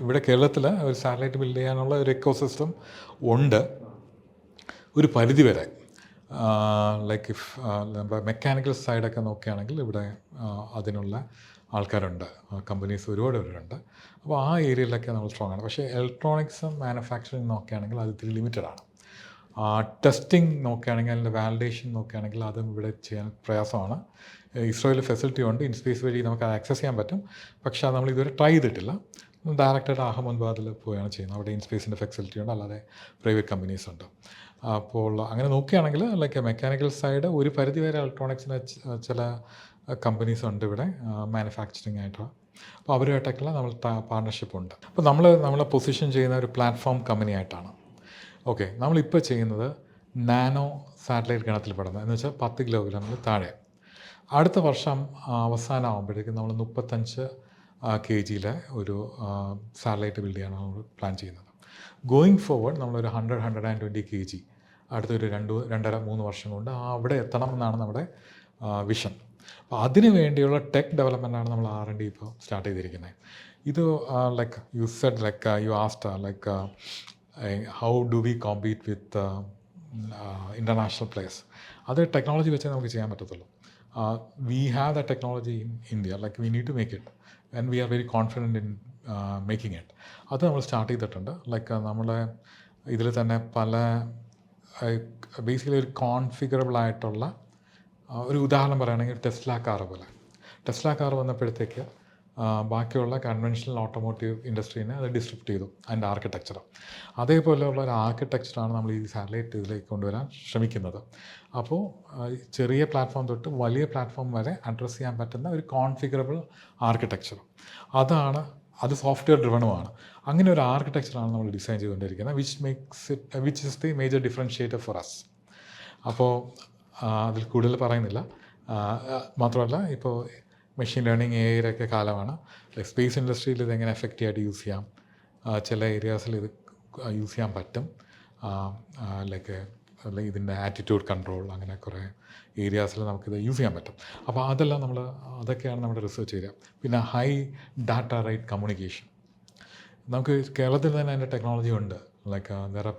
ഇവിടെ കേരളത്തിൽ ഒരു സാറ്റലൈറ്റ് ബിൽഡ് ചെയ്യാനുള്ള ഒരു എക്കോസിസ്റ്റം ഉണ്ട്. ഒരു പരിധി വരെ. ലൈക്ക് ഇഫ് നമ്മുടെ മെക്കാനിക്കൽ സൈഡൊക്കെ നോക്കുകയാണെങ്കിൽ ഇവിടെ അതിനുള്ള ആൾക്കാരുണ്ട്. കമ്പനീസ് ഒരുപാട് പേരുണ്ട്. അപ്പോൾ ആ ഏരിയയിലൊക്കെ നമ്മൾ സ്ട്രോങ് ആണ്. പക്ഷേ ഇലക്ട്രോണിക്സും മാനുഫാക്ചറിങ് നോക്കുകയാണെങ്കിൽ അത് ഇത്തിരി ലിമിറ്റഡ് ആണ്. ടെസ്റ്റിംഗ് നോക്കുകയാണെങ്കിൽ അതിന്റെ വാലിഡേഷൻ നോക്കുകയാണെങ്കിൽ അതും ഇവിടെ ചെയ്യാൻ പ്രയാസമാണ്. ഇസ്രോയിൽ ഫെസിലിറ്റി ഉണ്ട്. ഇൻസ്പേസ് വഴി നമുക്ക് ആക്സസ് ചെയ്യാൻ പറ്റും. പക്ഷേ അത് നമ്മൾ ഇതുവരെ ട്രൈ ചെയ്തിട്ടില്ല. ഡയറക്റ്റായിട്ട് അഹമ്മദാബാദിൽ പോവുകയാണ് ചെയ്യുന്നത്. അവിടെ ഇൻസ്പേസിന്റെ ഫെസിലിറ്റി ഉണ്ട് അല്ലാതെ പ്രൈവറ്റ് കമ്പനീസ് ഉണ്ട്. അപ്പോൾ അങ്ങനെ നോക്കുകയാണെങ്കിൽ ലൈക്ക് മെക്കാനിക്കൽ സൈഡ് ഒരു പരിധി വരെ ഇലക്ട്രോണിക്സിന് ചില കമ്പനീസ് ഉണ്ട് ഇവിടെ മാനുഫാക്ചറിങ് ആയിട്ടുള്ള. അപ്പോൾ അവരുമായിട്ടൊക്കെയുള്ള നമ്മൾ പാർട്ണർഷിപ്പ് ഉണ്ട്. അപ്പോൾ നമ്മൾ നമ്മളെ പൊസിഷൻ ചെയ്യുന്ന ഒരു പ്ലാറ്റ്ഫോം കമ്പനി ആയിട്ടാണ്. ഓക്കെ നമ്മളിപ്പോൾ ചെയ്യുന്നത് നാനോ സാറ്റലൈറ്റ് ഗണത്തിൽ ഗണത്തിൽപ്പെടുന്നത് എന്ന് വെച്ചാൽ പത്ത് കിലോഗ്രാമിൽ താഴെ. അടുത്ത വർഷം അവസാനമാകുമ്പോഴേക്കും നമ്മൾ മുപ്പത്തഞ്ച് കെ ജിയിലെ ഒരു സാറ്റലൈറ്റ് ബിൽഡ് ചെയ്യാനാണ് നമ്മൾ പ്ലാൻ ചെയ്യുന്നത്. ഗോയിങ് ഫോർവേഡ് നമ്മളൊരു hundred hundred and twenty K G അടുത്തൊരു രണ്ട് രണ്ടര മൂന്ന് വർഷം കൊണ്ട് അവിടെ എത്തണം എന്നാണ് നമ്മുടെ വിഷൻ അപ്പോൾ അതിന് വേണ്ടിയുള്ള ടെക് ഡെവലപ്മെന്റാണ് നമ്മൾ ആർ എൻ ഡി ഇപ്പോൾ സ്റ്റാർട്ട് ചെയ്തിരിക്കുന്നത്. ഇത് like you said like you asked like how do we compete with international players അത് ടെക്നോളജി വെച്ചേ നമുക്ക് ചെയ്യാൻ പറ്റത്തുള്ളൂ. We that technology in India, like we need to make it, and we are very confident in uh, making it. അത് നമ്മൾ start ചെയ്തിട്ടുണ്ട്. Like നമ്മളെ ഇതിൽ തന്നെ പല ബേസിക്കലി ഒരു കോൺഫിഗറബിൾ ആയിട്ടുള്ള ഒരു ഉദാഹരണം പറയുകയാണെങ്കിൽ ടെസ്ല കാർ പോലെ. ടെസ്ല കാർ വന്നപ്പോഴത്തേക്ക് ബാക്കിയുള്ള കൺവെൻഷണൽ ഓട്ടോമോട്ടീവ് ഇൻഡസ്ട്രീനെ അത് ഡിസ്ട്രിപ്റ്റ് ചെയ്തു അതിന്റെ ആർക്കിടെക്ചർ അതേപോലെയുള്ള ഒരു ആർക്കിടെക്ചറാണ് നമ്മൾ ഈ സാറ്റലൈറ്റ് ഇതിലേക്ക് കൊണ്ടുവരാൻ ശ്രമിക്കുന്നത്. അപ്പോൾ ചെറിയ പ്ലാറ്റ്ഫോം തൊട്ട് വലിയ പ്ലാറ്റ്ഫോം വരെ അഡ്രസ്സ് ചെയ്യാൻ പറ്റുന്ന ഒരു കോൺഫിഗറബിൾ ആർക്കിടെക്ചർ അതാണ് അത് സോഫ്റ്റ്വെയർ ഡ്രിവണുമാണ് അങ്ങനെ ഒരു ആർക്കിടെക്ചറാണ് നമ്മൾ ഡിസൈൻ ചെയ്തുകൊണ്ടിരിക്കുന്നത് which makes it which is the major differentiator for us അപ്പോൾ അതിൽ കൂടുതൽ പറയുന്നില്ല. മാത്രമല്ല ഇപ്പോൾ മെഷീൻ ലേണിംഗ് എ ഐയിലൊക്കെ കാലമാണ്. സ്പേസ് ഇൻഡസ്ട്രിയിൽ ഇത് എങ്ങനെ എഫക്റ്റീവായിട്ട് യൂസ് ചെയ്യാം? ചില ഏരിയാസിൽ ഇത് യൂസ് ചെയ്യാൻ പറ്റും. ലൈക്ക് ഇതിന്റെ ആറ്റിറ്റ്യൂഡ് കൺട്രോൾ അങ്ങനെ കുറേ ഏരിയാസിൽ നമുക്കിത് യൂസ് ചെയ്യാൻ പറ്റും. അപ്പോൾ അതെല്ലാം നമ്മൾ അതൊക്കെയാണ് നമ്മുടെ റിസർച്ച് ഏരിയ പിന്നെ ഹൈ ഡാറ്റ റൈറ്റ് കമ്മ്യൂണിക്കേഷൻ നമുക്ക് കേരളത്തിൽ തന്നെ അതിന്റെ ടെക്നോളജി ഉണ്ട്. Like there are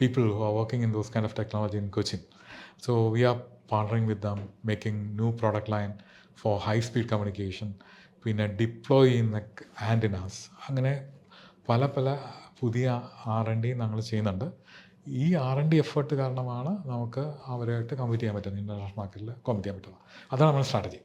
people who are working in those kind of technology in Cochin so we are partnering with them making new product line for high speed communication പിന്നെ deploy ചെയ്യുന്ന antennas അങ്ങനെ പല പല പുതിയ R N D ഞങ്ങൾ ചെയ്യുന്നുണ്ട്. ഈ R N D effort കാരണമാണ് നമുക്ക് അവരുമായിട്ട് കമ്പീറ്റ് ചെയ്യാൻ പറ്റുന്നത് ഇന്റർനാഷണൽ മാർക്കറ്റിൽ കോമ്പീറ്റ് ചെയ്യാൻ പറ്റുന്നത്. അതാണ് നമ്മുടെ സ്ട്രാറ്റജി